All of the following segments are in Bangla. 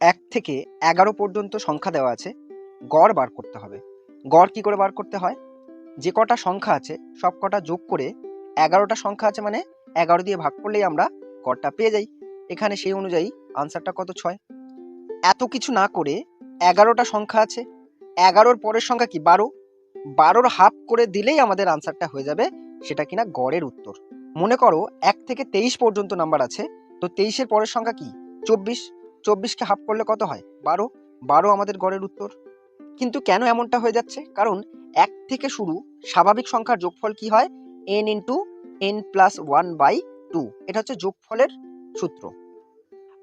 এক থেকে এগারো পর্যন্ত সংখ্যা দেওয়া আছে। গড় বার করতে হবে। গড় কি করে বার করতে হয়? যে কটা সংখ্যা আছে, সব কটা যোগ করে এগারোটা সংখ্যা আছে মানে এগারো দিয়ে ভাগ করলেই আমরা গড়টা পেয়ে যাই। এখানে সেই অনুযায়ী আনসারটা কত? ছয়। এত কিছু না করে এগারোটা সংখ্যা আছে। এগারোর পরের সংখ্যা কি? বারো। বারোর হাফ করে দিলেই আমাদের আনসারটা হয়ে যাবে সেটা কিনা গড়ের উত্তর। মনে করো এক থেকে তেইশ পর্যন্ত নাম্বার আছে, তো তেইশের পরের সংখ্যা কি? চব্বিশ। চব্বিশকে হাফ করলে কত হয়? বারো? বারো আমাদের গড়ের উত্তর। কিন্তু কেন এমনটা হয়ে যাচ্ছে? কারণ এক থেকে শুরু স্বাভাবিক সংখ্যার যোগফল কি হয়? N into N plus one by two এটা হচ্ছে যোগফলের সূত্র।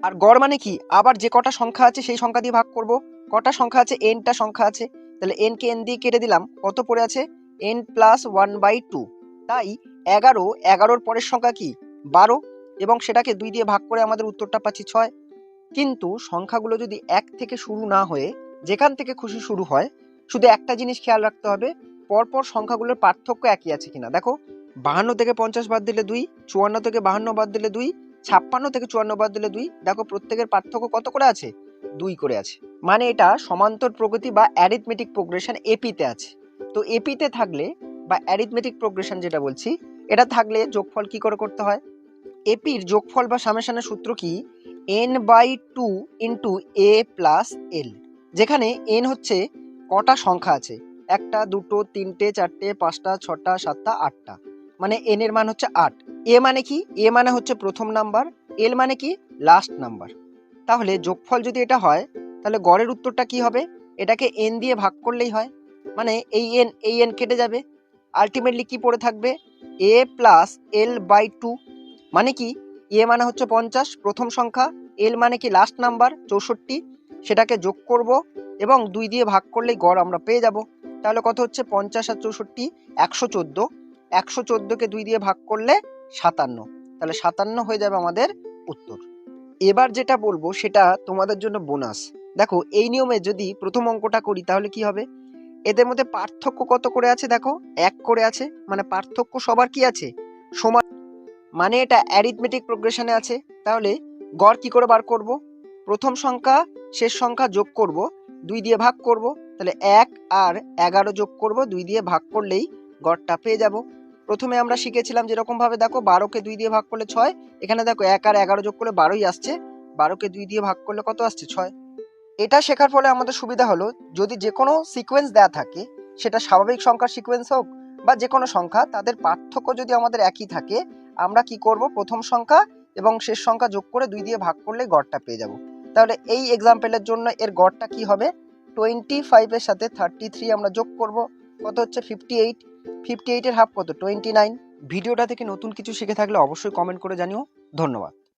আর গড় মানে কি? আবার যে কটা সংখ্যা আছে সেই সংখ্যা দিয়ে ভাগ করব। কটা সংখ্যা আছে? এনটা সংখ্যা আছে। তাহলে এন কে এন দিয়ে কেটে দিলাম। কত পড়ে আছে? N plus one by two তাই এগারো, এগারোর পরের সংখ্যা কি? বারো। এবং সেটাকে দুই দিয়ে ভাগ করে আমাদের উত্তরটা পাচ্ছি ছয়। কিন্তু সংখ্যাগুলো যদি এক থেকে শুরু না হয়ে যেখান থেকে খুশি শুরু হয়, শুধু একটা জিনিস খেয়াল রাখতে হবে, পরপর সংখ্যাগুলোর পার্থক্য একই আছে কিনা। দেখো, বাহান্ন থেকে পঞ্চাশ বাদ দিলে দুই, চুয়ান্ন থেকে বাহান্ন বাদ দিলে দুই, ছাপ্পান্ন থেকে চুয়ান্ন বাদ দিলে দুই, দেখো প্রত্যেকের পার্থক্য কত করে আছে? দুই করে আছে। মানে এটা সমান্তর প্রগতি বা অ্যারিথমেটিক প্রোগ্রেশন এপিতে আছে। তো এপিতে থাকলে বা অ্যারিথমেটিক প্রোগ্রেশন যেটা বলছি, এটা থাকলে যোগফল কি করে করতে হয়? এপির যোগফল বা সামেশানের সূত্র কি? N by two into A plus L যেখানে এন হচ্ছে কটা সংখ্যা আছে? একটা, দুটো, তিনটে, চারটে, পাঁচটা, ছটা, সাতটা, আটটা। মানে এন এর মান হচ্ছে আট। এ মানে কি? এ মানে হচ্ছে প্রথম নাম্বার এল মানে কি? Last number. তাহলে যোগফল যদি এটা হয়, তাহলে গড়ের উত্তরটা কি হবে? এটাকে এন দিয়ে ভাগ করলেই হয়। মানে এই এন এই এন কেটে যাবে। আলটিমেটলি কি পড়ে থাকবে? A plus L by two মানে কি? এ মানে হচ্ছে পঞ্চাশ, প্রথম সংখ্যা, এল মানে কি লাস্ট নাম্বার চৌষট্টি, সেটাকে যোগ করব এবং দুই দিয়ে ভাগ করলেই গড় আমরা পেয়ে যাব। তাহলে কত হচ্ছে? পঞ্চাশ আর চৌষট্টি, একশো চোদ্দ। একশো চোদ্দোকে দুই দিয়ে ভাগ করলে সাতান্ন। তাহলে সাতান্ন হয়ে যাবে আমাদের উত্তর। এবার যেটা বলব, সেটা তোমাদের জন্য বোনাস দেখো, এই নিয়মে যদি প্রথম অঙ্কটা করি, তাহলে কি হবে? এদের মধ্যে পার্থক্য কত করে আছে? দেখো, এক করে আছে। মানে পার্থক্য সবার কি আছে? সমান মানে এটা অ্যারিথমেটিক প্রোগ্রেশনে আছে। তাহলে গড় কি করে বার করব? প্রথম সংখ্যা, শেষ সংখ্যা যোগ করব, দুই দিয়ে ভাগ করব, তাহলে এক আর এগারো যোগ করব, দুই দিয়ে ভাগ করলেই গড়টা পেয়ে যাব। প্রথমে আমরা শিখেছিলাম যেরকম ভাবে দেখো বারোকে দুই দিয়ে ভাগ করলে ছয়, এখানে দেখো এক আর এগারো যোগ করলে বারোই আসছে, বারোকে দুই দিয়ে ভাগ করলে কত আসছে? ছয়। এটা শেখার ফলে আমাদের সুবিধা হলো, যদি যে কোনো সিকোয়েন্স দেয়া থাকে, সেটা স্বাভাবিক সংখ্যার সিকোয়েন্স হোক বা যে কোনো সংখ্যা, তাদের পার্থক্য যদি আমাদের একই থাকে আমরা কি করব? প্রথম সংখ্যা এবং শেষ সংখ্যা যোগ করে দুই দিয়ে ভাগ করলে গড়টা পেয়ে যাব। তাহলে এই এক্সাম্পলের জন্য এর গড়টা কি হবে? টোয়েন্টি ফাইভের সাথে থার্টি থ্রি আমরা যোগ করব। কত হচ্ছে? ফিফটি এইট ফিফটি এইটের হাফ কত? টোয়েন্টি নাইন ভিডিওটা থেকে নতুন কিছু শিখে থাকলে অবশ্যই কমেন্ট করে জানিও। ধন্যবাদ।